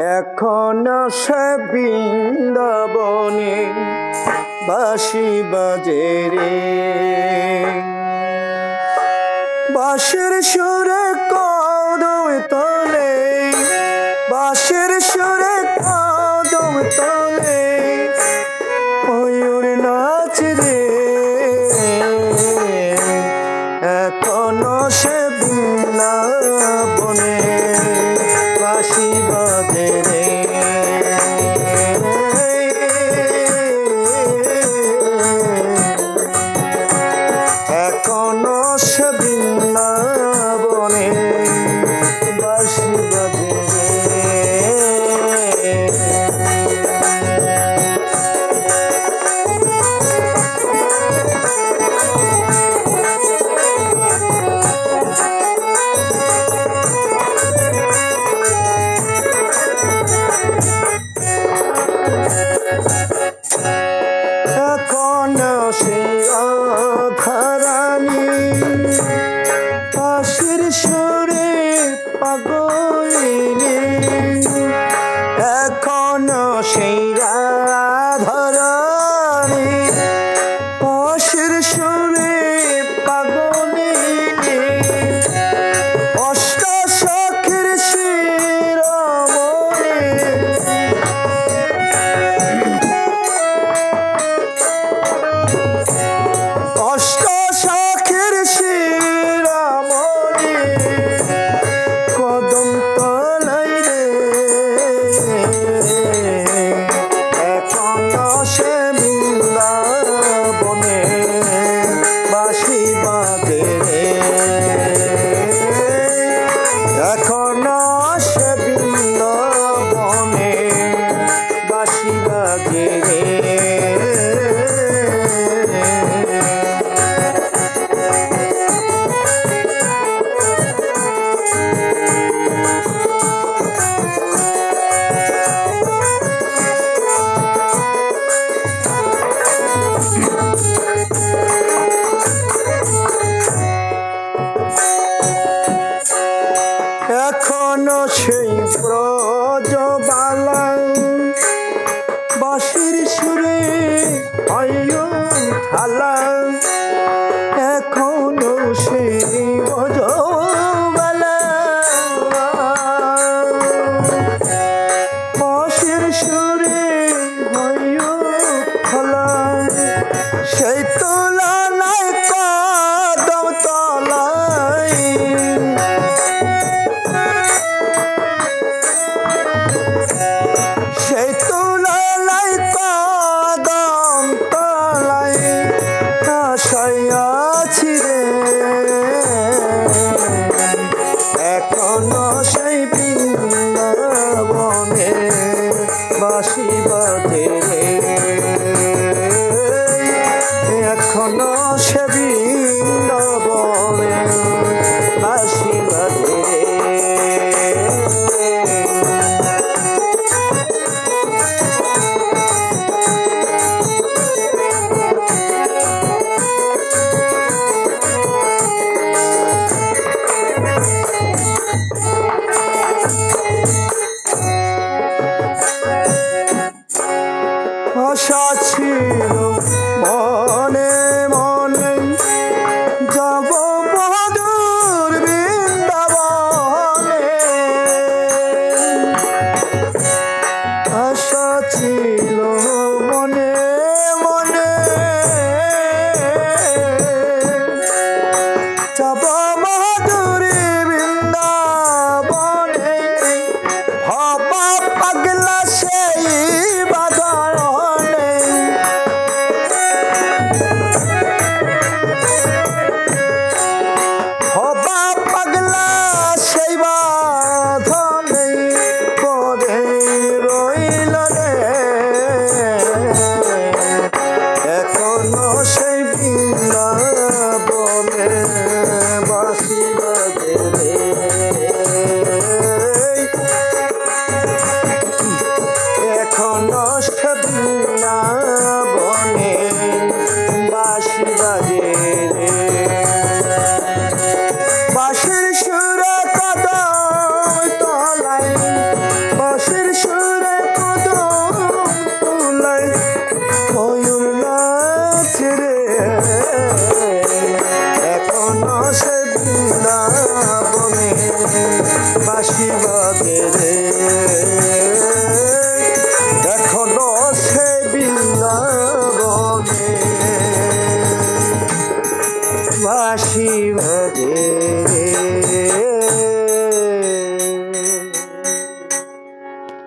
এখন সে বৃন্দাবনে বাসি বাজে রে। বাসের সুরে কদম তলে বাসের সুরে কদম তলে, ময়ূর নাচ রে। এখনও সেই ব্রজবালাই। বাঁশির সুরে হয় থালা বাঁশি বাজে রে আশা বাসিবাজে আশীর্বাদের।